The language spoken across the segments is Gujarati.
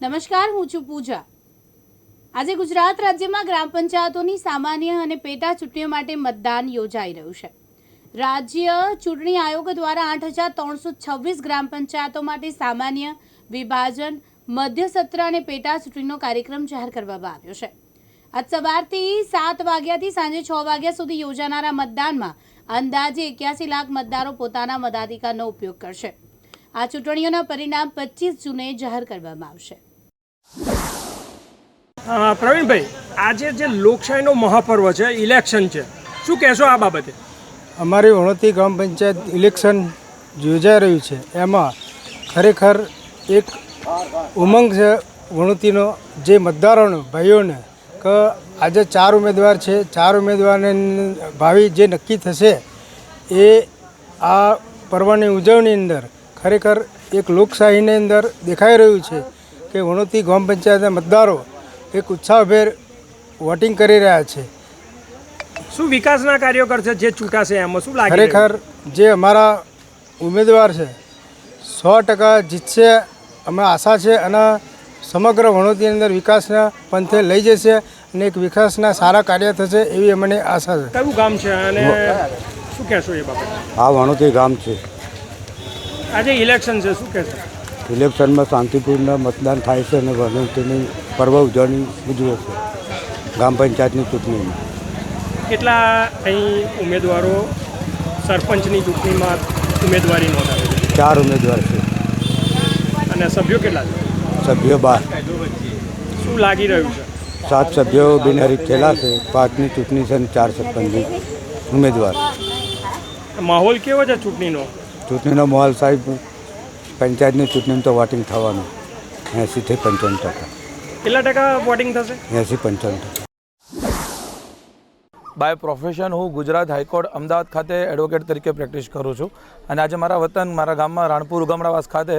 નમસ્કાર, હું છું પૂજા. આજે ગુજરાત રાજ્યમાં ગ્રામ પંચાયતોની સામાન્ય અને પેટા ચૂંટણીઓ માટે મતદાન યોજાઈ રહ્યું છે. રાજ્ય ચૂંટણી આયોગ દ્વારા આઠ હજાર ત્રણસો છવ્વીસ ગ્રામ પંચાયતો માટે સામાન્ય, વિભાજન, મધ્ય સત્ર અને પેટા ચૂંટણીનો કાર્યક્રમ જાહેર કરવામાં આવ્યો છે. આજ સવારથી સાત વાગ્યાથી સાંજે છ વાગ્યા સુધી યોજાનારા મતદાનમાં અંદાજે એક્યાસી લાખ મતદારો પોતાના મતાધિકારનો ઉપયોગ કરશે. આ ચૂંટણીઓના પરિણામ પચીસ જૂને જાહેર કરવામાં આવશે. પ્રવીણભાઈ, આજે જે લોકશાહીનો મહાપર્વ છે ઇલેક્શન છે, શું કહેશો આ બાબતે? અમારી વણોતી ગ્રામ પંચાયત ઇલેક્શન યોજાઈ રહ્યું છે. એમાં ખરેખર એક ઉમંગ છે વણોતીનો, જે મતદારોનો, ભાઈઓને, કે આજે ચાર ઉમેદવાર છે, ચાર ઉમેદવારને ભાવિ જે નક્કી થશે, એ આ પર્વની ઉજવણી અંદર ખરેખર એક લોકશાહીની અંદર દેખાઈ રહ્યું છે. કે વણોતી ગ્રામ પંચાયતના મતદારો એક ઉત્સાહભેર વોટિંગ કરી રહ્યા છે. શું વિકાસના કાર્યો કરશે જે ચૂંટાશે એમાં? શું લાગે ખરેખર જે અમારા ઉમેદવાર છે સો ટકા જીતશે અમે આશા છે અને સમગ્ર વણોતીની અંદર વિકાસના પંથે લઈ જશે અને એક વિકાસના સારા કાર્ય થશે એવી અમને આશા છે. કયું ગામ છે અને શું કહેશો એ બાબતે? આ વણોતી ગામ છે. આજે ઇલેક્શન છે શું કહેશો? ઇલેક્શનમાં શાંતિપૂર્ણ મતદાન થાય છે અને વનંતીની પર્વ ઉજવણી ઉજવે છે ગ્રામ પંચાયતની ચૂંટણીમાં. કેટલા અહીં ઉમેદવારો સરપંચની ચૂંટણીમાં ઉમેદવારી નોંધાવે ચાર ઉમેદવાર છે. અને સભ્યો કેટલા છે? સભ્યો બાર. શું લાગી રહ્યું છે? સાત સભ્યો બિનહરીફ થયેલા છે. પાંચની ચૂંટણી છે અને ચાર સરપંચની ઉમેદવાર. માહોલ કેવો છે ચૂંટણીનો? ચૂંટણીનો માહોલ સાહેબ પંચાયતની ચૂંટણીમાં તો વોટિંગ થવાનું. એંસીથી પંચાવન ટકા. કેટલા ટકા વોટિંગ થશે? એંસી પંચાવન ટકા. બાય પ્રોફેશન હું ગુજરાત હાઈકોર્ટ અમદાવાદ ખાતે એડવોકેટ તરીકે પ્રેક્ટિસ કરું છું. અને આજે મારા વતન મારા ગામમાં રાણપુર ઉગમણાવાસ ખાતે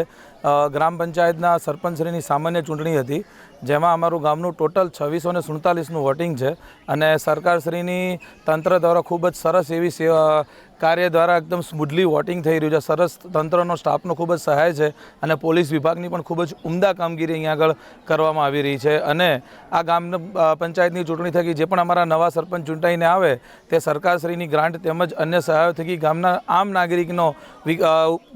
ગ્રામ પંચાયતના સરપંચશ્રીની સામાન્ય ચૂંટણી હતી જેમાં અમારું ગામનું ટોટલ છવ્વીસો ને સુડતાલીસનું વોટિંગ છે. અને સરકારશ્રીની તંત્ર દ્વારા ખૂબ જ સરસ એવી સેવા કાર્ય દ્વારા એકદમ સ્મૂથલી વોટિંગ થઈ રહ્યું છે. સરસ તંત્રનો સ્ટાફનો ખૂબ જ સહાય છે અને પોલીસ વિભાગની પણ ખૂબ જ ઉમદા કામગીરી અહીંયા આગળ કરવામાં આવી રહી છે. અને આ ગામ પંચાયતની ચૂંટણી થકી જે પણ અમારા નવા સરપંચ ચૂંટાઈને આવે, તે સરકારશ્રીની ગ્રાન્ટ તેમજ અન્ય સહાયો થકી ગામના આમ નાગરિકનો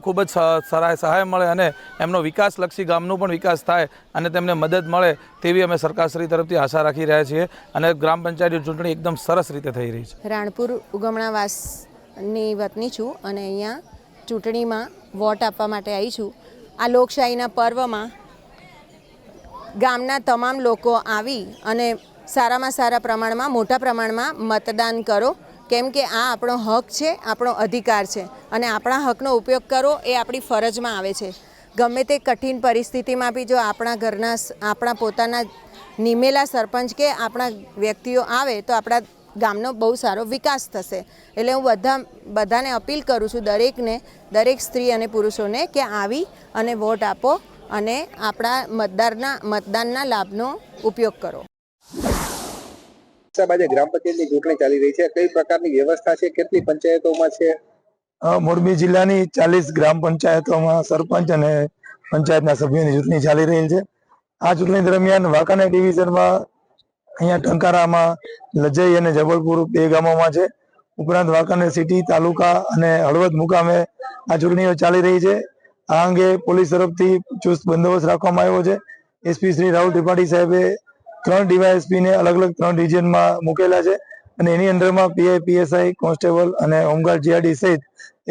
ખૂબ જ સ- સરાય, સહાય મળે અને એમનો વિકાસલક્ષી ગામનો પણ વિકાસ થાય અને તેમને મદદ મળે તેવી અમે સરકારશ્રી તરફથી આશા રાખી રહ્યા છીએ. અને ગ્રામ પંચાયતની ચૂંટણી એકદમ સરસ રીતે થઈ રહી છે. રાણપુર ઉગમણાવાસની વતની છું અને અહીંયા ચૂંટણીમાં વોટ આપવા માટે આવી છું. આ લોકશાહીના પર્વમાં ગામના તમામ લોકો આવી અને સારામાં સારા પ્રમાણમાં, મોટા પ્રમાણમાં મતદાન કરો. કેમ કે આ આપણો હક છે, આપણો અધિકાર છે અને આપણા હકનો ઉપયોગ કરો એ આપણી ફરજમાં આવે છે. ગમે તે કઠિન પરિસ્થિતિમાં બી જો આપણા ઘરના આપણા પોતાના નિમેલા સરપંચ કે આપણા વ્યક્તિઓ આવે તો આપણા ગામનો બહુ સારો વિકાસ થશે. એટલે હું બધા બધાને અપીલ કરું છું દરેકને દરેક સ્ત્રી અને પુરુષોને કે આવી અને વોટ આપો અને આપણા મતદારના મતદાનના લાભનો ઉપયોગ કરો. સાહેબ આજે ગ્રામ પંચાયતની ચૂંટણી ચાલી રહી છે. કઈ પ્રકારની વ્યવસ્થા છે? કેટલી પંચાયતોમાં છે? મોરબી જિલ્લાની ચાલીસ ગ્રામ પંચાયતોમાં સરપંચ અને પંચાયતના સભ્યોની ચૂંટણી ચાલી રહી છે. આ ચૂંટણી દરમિયાન વાંકાનેર ડિવિઝનમાં અહીંયા ટંકારામાં, લજઈ અને જબલપુર બે ગામોમાં છે. ઉપરાંત વાંકાનેર સિટી, તાલુકા અને હળવદ મુકામે આ ચૂંટણીઓ ચાલી રહી છે. આ અંગે પોલીસ તરફથી ચુસ્ત બંદોબસ્ત રાખવામાં આવ્યો છે. એસપી શ્રી રાહુલ ત્રિપાઠી સાહેબે ત્રણ ડીવાયએસપીને અલગ અલગ ત્રણ રિજિયનમાં મૂકેલા છે અને એની અંદરમાં પીઆઈ પીએસઆઈ કોન્સ્ટેબલ અને હોમગાર્ડ જીઆરડી સહિત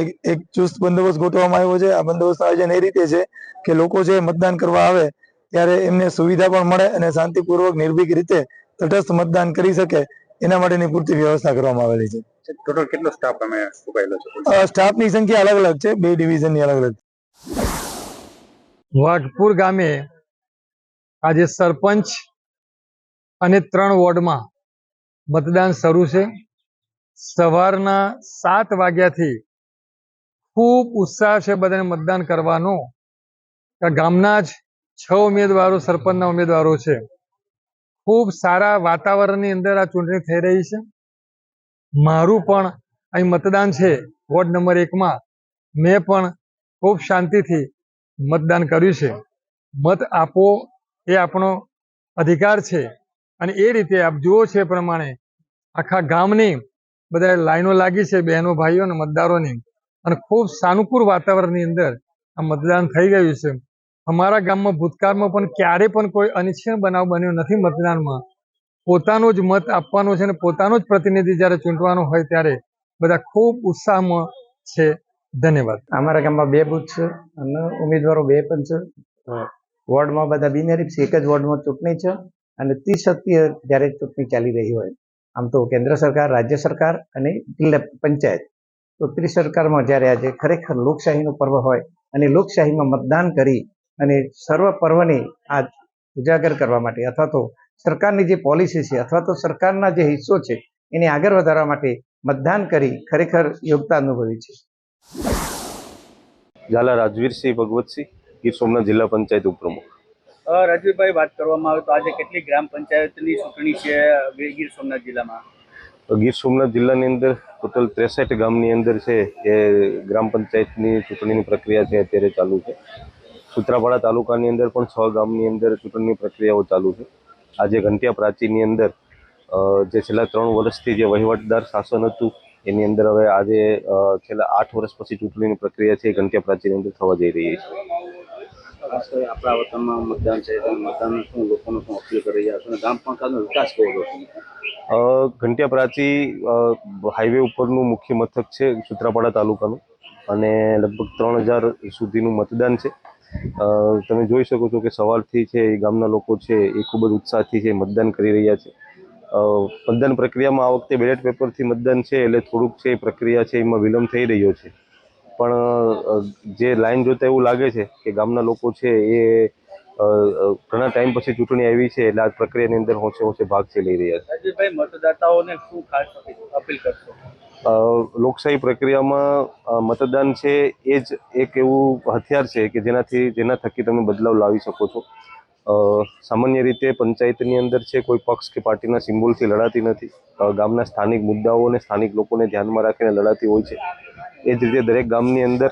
એક એક ચુસ્ત બંદોબસ્ત ગોઠવવામાં આવ્યો છે. આ બંદોબસ્ત આયોજન એ રીતે છે કે લોકો જે મતદાન કરવા આવે, ત્યારે એમને સુવિધા પણ મળે અને શાંતિપૂર્વક, નિર્ભીક રીતે તટસ્થ મતદાન કરી શકે એના માટેની પૂરતી વ્યવસ્થા કરવામાં આવેલી છે. ટોટલ કેટલો સ્ટાફ અમે ઉભાયેલો છે? સ્ટાફની સંખ્યા અલગ અલગ છે બે ડિવિઝનની અલગ અલગ વાઘપુર ગામે આજે સરપંચ અને ત્રણ વોર્ડમાં મતદાન શરૂ છે. સવારના સાત વાગ્યાથી ખૂબ ઉત્સાહ છે બધાને મતદાન કરવાનો. આ ગામના જ છ ઉમેદવારો સરપંચના ઉમેદવારો છે. ખૂબ સારા વાતાવરણની અંદર આ ચૂંટણી થઈ રહી છે. મારું પણ અહીં મતદાન છે, વોર્ડ નંબર એકમાં. મેં પણ ખૂબ શાંતિથી મતદાન કર્યું છે. મત આપો એ આપણો અધિકાર છે અને એ રીતે આપ જુઓ છે પ્રમાણે આખા ગામની બધા લાઈનો લાગી છે, બહેનો ભાઈઓ અને મતદારોની. અને ખૂબ સાનુકૂળ વાતાવરણની અંદર આ મતદાન થઈ ગયું છે. અમારા ગામમાં ભૂતકાળમાં પણ ક્યારે પણ કોઈ અનિચ્છનીય બનાવ બન્યો નથી મતદાનમાં. પોતાનો જ મત આપવાનો છે અને પોતાનો જ પ્રતિનિધિ જ્યારે ચૂંટવાનો હોય ત્યારે બધા ખૂબ ઉત્સાહમાં છે. ધન્યવાદ. અમારા ગામમાં બે બુથ છે અને ઉમેદવારો બે પણ છે. વોર્ડમાં બધા બિનહરીફ છે. એક જ વોર્ડમાં ચૂંટણી છે અને ત્રિસત્ય જ્યારે ચૂંટણી ચાલી રહી હોય. આમ તો કેન્દ્ર સરકાર, રાજ્ય સરકાર અને જિલ્લા પંચાયત. તો ત્રિસરકારમાં જ્યારે આજે ખરેખર લોકશાહીનો પર્વ હોય અને લોકશાહીમાં મતદાન કરી અને સર્વ પર્વને આ ઉજાગર કરવા માટે અથવા તો સરકારની જે પોલિસી છે અથવા તો સરકારના જે હિસ્સો છે એને આગળ વધારવા માટે મતદાન કરી ખરેખર યોગતા અનુભવી છે. ઝાલા રાજવીરસિંહ ભગવતસિંહ ગીર સોમનાથ જિલ્લા પંચાયત ઉપપ્રમુખ. અ, રાજવીરભાઈ વાત કરવામાં આવે તો આજે કેટલી ગ્રામ પંચાયતની ચૂંટણી છે ગીર સોમનાથ જિલ્લામાં? ગીર સોમનાથ જિલ્લાની અંદર ટોટલ ત્રેસઠ ગામની અંદર છે એ ગ્રામ પંચાયતની ચૂંટણીની પ્રક્રિયા છે અત્યારે ચાલુ છે. સૂત્રાપાડા તાલુકાની અંદર પણ છ ગામની અંદર ચૂંટણીની પ્રક્રિયાઓ ચાલુ છે. આજે ઘંટિયા પ્રાચીની અંદર જે છેલ્લા ત્રણ વર્ષથી જે વહીવટદાર શાસન હતું એની અંદર હવે આજે છેલ્લા આઠ વર્ષ પછી ચૂંટણીની પ્રક્રિયા છે એ ઘંટિયા પ્રાચીની અંદર થવા જઈ રહી છે. આપણા વતનમાં મતદાન છે મતદાન શું લોકોને શું અપીલ કરી રહ્યા છો? ગામ પંચાયતનો વિકાસ કેવો ઘંટિયા પ્રાચી હાઈવે ઉપરનું મુખ્ય મથક છે સુત્રાપાડા તાલુકાનું. અને લગભગ ત્રણ હજાર સુધીનું મતદાન છે. તમે જોઈ શકો છો કે સવારથી છે, એ ગામના લોકો છે, એ ખૂબ જ ઉત્સાહથી છે, મતદાન કરી રહ્યા છે. મતદાન પ્રક્રિયામાં આ વખતે બેલેટ પેપરથી મતદાન છે, એટલે થોડુંક છે પ્રક્રિયા છે, એમાં વિલંબ થઈ રહ્યો છે. પણ જે લાઈન જોતા એવું લાગે છે કે ગામના લોકો છે, એ ઘણા ટાઈમ પછી ચૂંટણી આવી છે, એટલે આ પ્રક્રિયાની અંદર હોંશે હોંશે ભાગ છે, લઈ રહ્યા છે. મતદાતાઓને શું ખાસ અપીલ કરશો? લોકશાહી પ્રક્રિયામાં મતદાન છે એ જ એક એવું હથિયાર છે કે જેનાથી, જેના થકી તમે બદલાવ લાવી શકો છો. સામાન્ય રીતે પંચાયતની અંદર છે કોઈ પક્ષ કે પાર્ટીના સિમ્બોલથી લડાતી નથી. ગામના સ્થાનિક મુદ્દાઓ અને સ્થાનિક લોકોને ધ્યાનમાં રાખીને લડાતી હોય છે. એ જ રીતે દરેક ગામની અંદર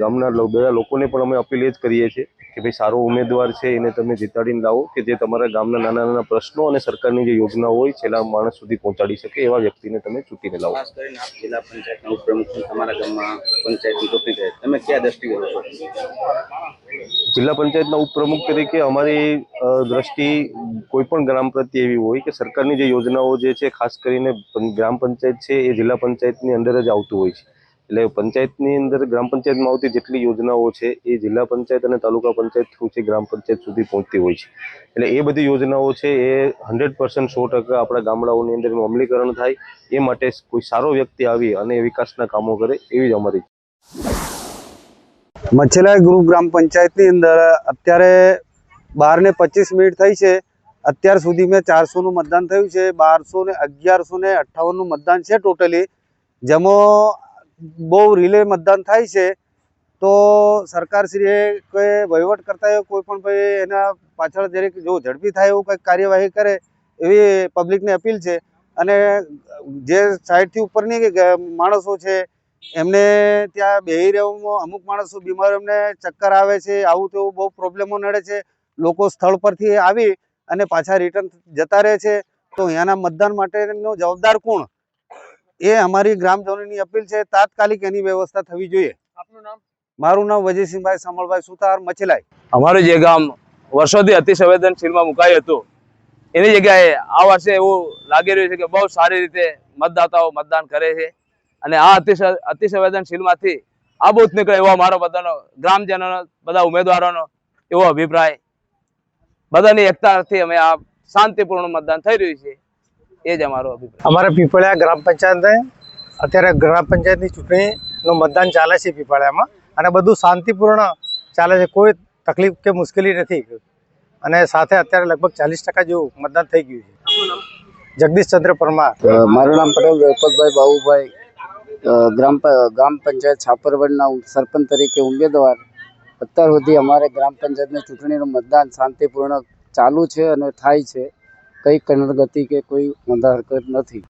ગામના બધા લોકોને પણ અમે અપીલ એ જ કરીએ છીએ કે ભાઈ સારો ઉમેદવાર છે એને તમે જીતાડીને લાવો કે જે તમારા ગામના નાના નાના પ્રશ્નો અને સરકારની જે યોજનાઓ હોય છેલ્લા માણસ સુધી પહોંચાડી શકે એવા વ્યક્તિને તમે ચૂંટીને લાવો. ખાસ કરીને આપ જિલ્લા પંચાયતના ઉપપ્રમુખ તમારા ગામમાં પંચાયતની ચૂંટણી થાય તમે કયા દ્રષ્ટિએ છો? જિલ્લા પંચાયતના ઉપપ્રમુખ તરીકે અમારી દ્રષ્ટિ કોઈ પણ ગ્રામ પ્રત્યે એવી હોય કે સરકારની જે યોજનાઓ જે છે ખાસ કરીને ગ્રામ પંચાયત છે એ જિલ્લા પંચાયતની અંદર જ આવતું હોય છે. એટલે પંચાયતની અંદર ગ્રામ પંચાયતમાં આવતી જેટલી યોજનાઓ છે, એ જિલ્લા પંચાયત અને તાલુકા પંચાયત થ્રુ છે, ગ્રામ પંચાયત સુધી પહોંચતી હોય છે. એટલે એ બધી યોજનાઓ છે, એ હંડ્રેડ પર્સન્ટ સો ટકા આપણા ગામડાઓની અંદર અમલીકરણ થાય, એ માટે કોઈ સારો વ્યક્તિ આવી અને વિકાસના કામો કરે, એવી જ અમારી મચ્છેલા ગ્રુપ ગ્રામ પંચાયતની અંદર અત્યારે બાર ને પચીસ મિનિટ થઈ છે. અત્યાર સુધી મેં ચારસોનું મતદાન થયું છે. બારસો ને અગિયારસો ને અઠ્ઠાવનનું મતદાન છે ટોટલી. જેમાં બહુ રિલે મતદાન થાય છે, તો સરકારશ્રીએ કોઈ વહીવટ કરતા કોઈ પણ ભાઈ એના પાછળ જરીક જો ઝડપી થાય એવું કંઈક કાર્યવાહી કરે, એવી પબ્લિકને અપીલ છે. અને જે સાઈડથી ઉપરની કે માણસો છે, એમને ત્યાં બેહી રહેવામાં અમુક માણસો બીમાર એમને ચક્કર આવે છે, આવું તેવું બહુ પ્રોબ્લેમો નડે છે. લોકો સ્થળ પરથી આવી અને પાછા રિટર્ન જતા રહે છે. તો અહીંયાના મતદાન માટેનો જવાબદાર કોણ? એ અમારી ગ્રામજનોની અપીલ છે તાત્કાલિક એની વ્યવસ્થા થવી જોઈએ. આપનું નામ? મારું નામ વજયસિંહભાઈ સમળભાઈ સુથાર મચલાઈ અમારું જે ગામ વર્ષોથી અતિ સંવેદનશીલમાં મુકાયું હતું એની જગ્યાએ આ વર્ષે એવું લાગી રહ્યું છે કે બહુ સારી રીતે મતદાતાઓ મતદાન કરે છે. અને આ અતિ અતિ સંવેદનશીલમાંથી આ બૂથ નીકળે એવો અમારો બધાનો ગ્રામજનોનો બધા ઉમેદવારોનો એવો અભિપ્રાય. બધાની એકતાથી અમે આ શાંતિપૂર્ણ મતદાન થઈ રહ્યું છે. એ જ અમારો અભિપ્રાય. અમારા પીપળિયા ગ્રામ પંચાયતે અત્યારે ગ્રામ પંચાયતની ચૂંટણીનું મતદાન ચાલે છે પીપળિયામાં અને બધું શાંતિપૂર્ણ ચાલે છે. કોઈ તકલીફ કે મુશ્કેલી નથી. અને સાથે અત્યારે લગભગ ચાલીસ ટકા જેવું મતદાન થઈ ગયું છે. જગદીશચંદ્ર પરમાર. મારું નામ પટેલ વેપતભાઈ બાબુભાઈ. ગ્રામ પ- ગ્રામ પંચાયત છાપરવડના સરપંચ તરીકે ઉમેદવાર. અત્યાર સુધી અમારે ગ્રામ પંચાયતની ચૂંટણીનું મતદાન શાંતિપૂર્ણ ચાલુ છે અને થાય છે. કઈ કનરગતિ કે કોઈ મંદા હરકત નથી.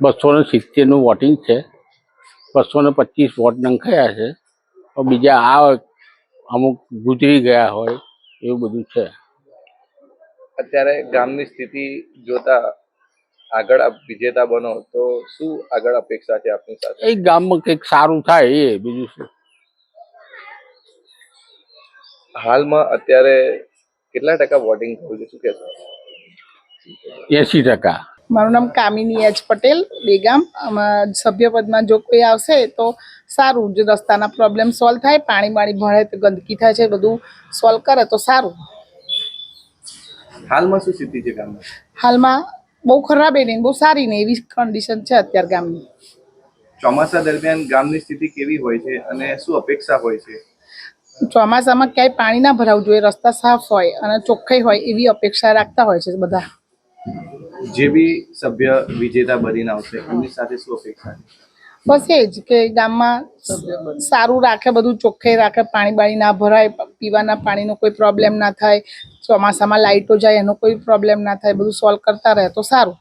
બસો ને સિત્તેરનું વોટિંગ છે. બસો ને પચીસ વોટ નંખાયા છે. બીજા આ અમુક ગુજરી ગયા હોય એવું બધું છે. અત્યારે ગામની સ્થિતિ જોતા આગળ આપ વિજેતા બનો તો શું આગળ અપેક્ષા છે આપની સાથે? એ ગામમાં કંઈક સારું થાય એ બીજું શું? હાલમાં અત્યારે કેટલા ટકા વોટિંગ થયું છે શું કહેશો? એસી ટકા. મારું નામ કામિની એચ પટેલ બેગામ. આમાં સભ્યપદમાં જો કોઈ આવશે તો સારું. જો રસ્તાના પ્રોબ્લેમ સોલ્વ થાય પાણી બાણી ભળે તો ગંદકી થાય છે બધું સોલ્વ કરે તો સારું. હાલમાં શું સ્થિતિ છે ગામમાં હાલમાં બહુ ખરાબ એ નહીં બહુ સારી નહીં એવી કન્ડિશન છે અત્યારે ગામની. ચોમાસા દરમિયાન ગામની સ્થિતિ કેવી હોય છે અને શું અપેક્ષા હોય છે? ચોમાસામાં ક્યાંય પાણી ના ભરાવું જોઈએ રસ્તા સાફ હોય અને ચોખ્ખાઈ હોય એવી અપેક્ષા રાખતા હોય છે બધા. જે બી સભ્ય વિજેતા બનીને આવશે એમની સાથે શું અપેક્ષા બસ એ જ કે ગામમાં સારું રાખે બધું ચોખ્ખાઈ રાખે પાણી બાણી ના ભરાય પીવાના પાણીનો કોઈ પ્રોબ્લેમ ના થાય ચોમાસામાં લાઇટો જાય એનો કોઈ પ્રોબ્લેમ ના થાય બધું સોલ્વ કરતા રહે તો સારું.